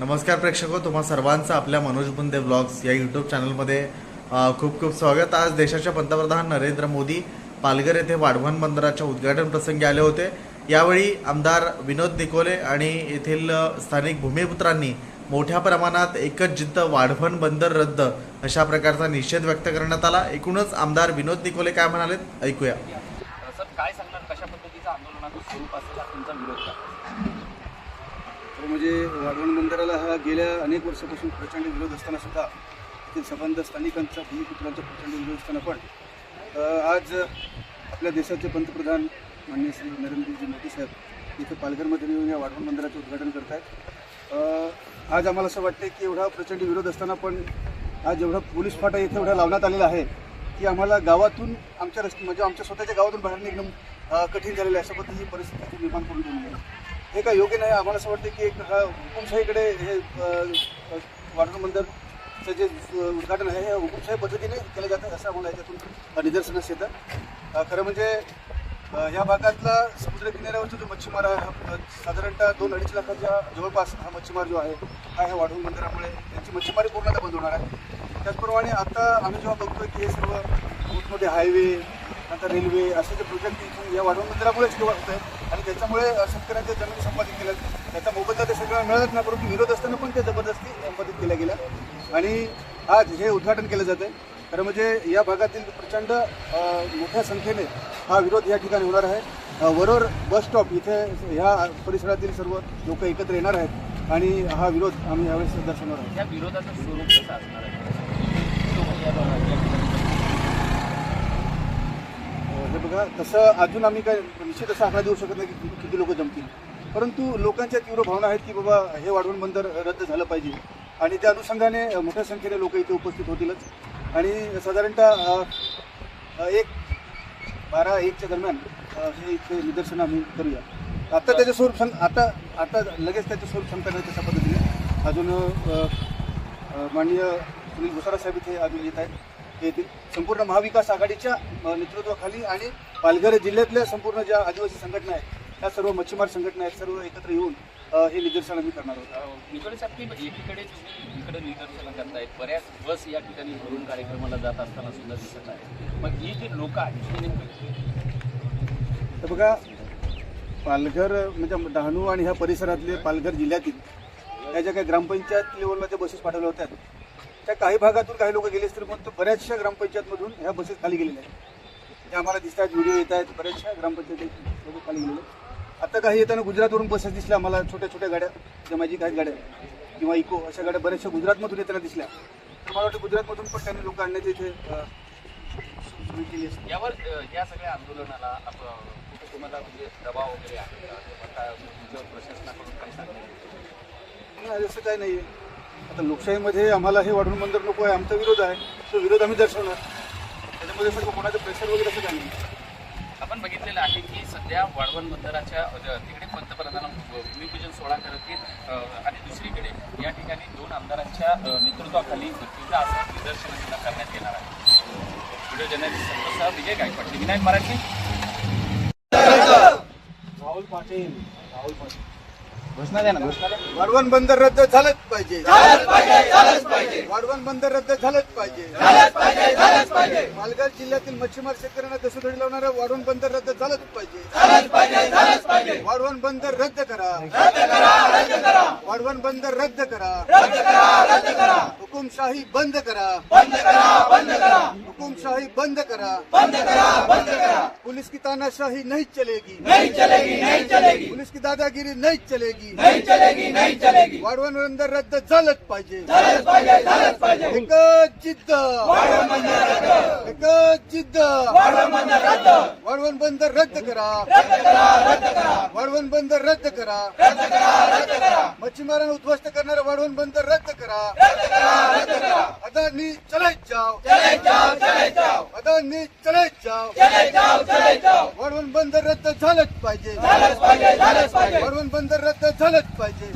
नमस्कार प्रेक्षको हो, तुम्हा सर्वांचं आपल्या मनोज बुंदे ब्लॉग्स या यूट्यूब चॅनलमध्ये खूप खूप स्वागत. आज देशाचे पंतप्रधान नरेंद्र मोदी पालघर येथे वाढवण बंदराच्या उद्घाटन प्रसंगी आले होते. यावेळी आमदार विनोद निकोले आणि येथील स्थानिक भूमिपुत्रांनी मोठ्या प्रमाणात एकच जिद्द वाढवण बंदर रद्द अशा प्रकारचा निषेध व्यक्त करण्यात आला. एकूणच आमदार विनोद निकोले काय म्हणालेत? ऐकूया. सर काय सांगणार? कशा पद्धतीचं आंदोलनाचं स्वरूप असेल तुमचा विरोध तर म्हणजे वाढवण मंदिराला हा गेल्या अनेक वर्षापासून प्रचंड विरोध असताना सुद्धा येथील संबंध स्थानिकांचा भूमिपुत्रांचा प्रचंड विरोध असताना पण आज आपल्या देशाचे पंतप्रधान माननीय श्री नरेंद्रजी मोदी साहेब इथं पालघरमध्ये येऊन या वाढवण मंदिराचं उद्घाटन करत आहेत आज आम्हाला असं वाटतं की एवढा प्रचंड विरोध असताना पण आज एवढा पोलीस फाटा इथे एवढा लावण्यात आलेला आहे की आम्हाला गावातून आमच्या रस्ते म्हणजे आमच्या स्वतःच्या गावातून बाहेर निघणं कठीण झालेलं आहे. अशा पद्धतीची परिस्थिती निर्माण करून ठेवली आहे. हे काय योग्य नाही. आम्हाला असं वाटतं की एक हा हुकुमशाहीकडे हे वॉटर मंदिरचं जे उद्घाटन आहे हे हुकुमशाही पद्धतीने केलं जातं असं आम्हाला याच्यातून निदर्शनास येतं. खरं म्हणजे या भागातला समुद्र किनाऱ्यावरचा जो मच्छीमार आहे हा साधारणतः दोन अडीच लाखाच्या जवळपास हा मच्छीमार जो आहे हा ह्या वाढवण मंदिरामुळे त्यांची मच्छीमारी पूर्णतः बंद होणार आहे. त्याचप्रमाणे आता आम्ही जेव्हा बघतोय की हे सर्व मोठमोठे हायवे नंतर रेल्वे असे जे प्रोजेक्ट इथून या वाढवण मंदिरामुळेच किंवा होत आहे आणि त्याच्यामुळे शेतकऱ्यांच्या जमिनी संपादित केल्या त्याचा मोबदला ते सगळं मिळत नाही परंतु विरोध असताना पण ते जबरदस्ती संपादित केल्या गेल्या. आणि आज हे उद्घाटन केलं जातं आहे खरं म्हणजे या भागातील प्रचंड मोठ्या संख्येने हा विरोध या ठिकाणी होणार आहे. वरोर बस स्टॉप इथे ह्या परिसरातील सर्व लोक एकत्र येणार आहेत आणि हा विरोध आम्ही यावेळेस दर्शवणार आहोत. या विरोधाचं स्वरूप कसं असणार आहे तो या भागात या ठिकाणी हे बघा तसं अजून आम्ही काय निश्चित असा आकडा देऊ शकत नाही की किती- लोक जमतील. परंतु लोकांच्या तीव्र भावना आहेत की बाबा हे वाढवून बंदर रद्द झालं पाहिजे. आणि त्या अनुषंगाने मोठ्या संख्येने लोक इथे उपस्थित होतीलच. आणि साधारणतः एक बारा एकच्या दरम्यान हे इथे निदर्शनं आम्ही करूया. आता त्याचं स्वरूप सांग आता आता लगेच त्याचं स्वरूप सांगता येईल तशा पद्धतीने. अजून माननीय सुनील भुसारा साहेब इथे अजून येत आहेत. येतील संपूर्ण महाविकास आघाडीच्या नेतृत्वाखाली आणि पालघर जिल्ह्यातल्या संपूर्ण ज्या आदिवासी संघटना आहेत त्या सर्व मच्छीमार संघटना आहेत सर्व एकत्र येऊन हे निदर्शन आम्ही करणार आहोत. निकडे साहेब की एकीकडे इकडे निदर्शनं करतायत. बऱ्याच बस या ठिकाणी भरून कार्यक्रमाला जात असताना सुद्धा दिसत आहे मग ही जी लोक आहेत तर बघा पालघर म्हणजे डहाणू आणि ह्या परिसरातले पालघर जिल्ह्यातील त्या ज्या काही ग्रामपंचायत लेवलला ज्या बसेस पाठवल्या होत्या त्या काही भागातून काही लोक गेले असतील पण बऱ्याचशा ग्रामपंचायतमधून ह्या बसेस खाली गेलेल्या आहेत. त्या आम्हाला दिसत आहेत व्हिडिओ येत आहेत बऱ्याचशा ग्रामपंचायत लोक खाली गेलेले. आता काही येताना गुजरातवरून बसेस दिसल्या आम्हाला छोट्या छोट्या गाड्या ज्या मॅजिक आहेत गाड्या किंवा इको अशा गाड्या बऱ्याचशा गुजरातमधून येताना दिसल्या. तर मला वाटतं गुजरातमधून पण त्यांनी लोक आणण्याचे इथे सुरू केली यावर या सगळ्या आंदोलनाला तुम्हाला म्हणजे दबाव वगैरे आहे प्रशासनाकडून काही सांगण्यात नाही असं काही नाही आता लोकशाहीमध्ये आम्हाला हे वाढून बंदर नको आहे आमचा विरोध आहे. तो विरोध आम्ही दर्शवणार. त्याच्यामध्ये सर्व कोणाचं प्रेशर वगैरे असं काही नाही. आपण बघितलेलं आहे की सध्या वाढवण बंदराच्या तिकडे पंतप्रधान भूमिपूजन सोहळा करत आहेत अ, आणि दुसरीकडे या ठिकाणी दोन आमदारांच्या नेतृत्वाखाली तिथं असं निदर्शन सुद्धा करण्यात येणार आहे. Video journalist Santoshrao Vijay Gaikwad Vinayak Marathi. Rahul Patil. Rahul Patil. घोषणा द्या ना घोषणा द्या. वाढवण बंदर रद्द झालंच पाहिजे. वाढवण बंदर रद्द झालंच पाहिजे. पालघर जिल्ह्यातील मच्छीमार शेतकऱ्यांना दसोधडी लावणारं वाढवण बंदर रद्द झालंच पाहिजे. वाढवण बंदर रद्द करा. वाढवण बंदर रद्द करा. हुकुमशाही बंद करा. हुकुमशाही बंद करा. पुलिस की तानाशाही नहीं चलेगी. नहीं चलेगी नहीं चलेगी पुलिस की दादागिरी नहीं चलेगी। नहीं चलेगी नहीं चलेगी। वाढवण बंदर रद्द झालंच पाहिजे। एकच जिद्द। एकच जिद्द। वाढवण बंदर रद्द करा। वाढवण बंदर रद्द करा। मच्छीमारांना उद्ध्वस्त करणारं वाढवण बंदर रद्द करा. अदानी चले जाओ अदानी चले जाओ वाढवण बंदर रद्द झालंच पाहिजे. वाढवण बंदर रद्द झालंच पाहिजे.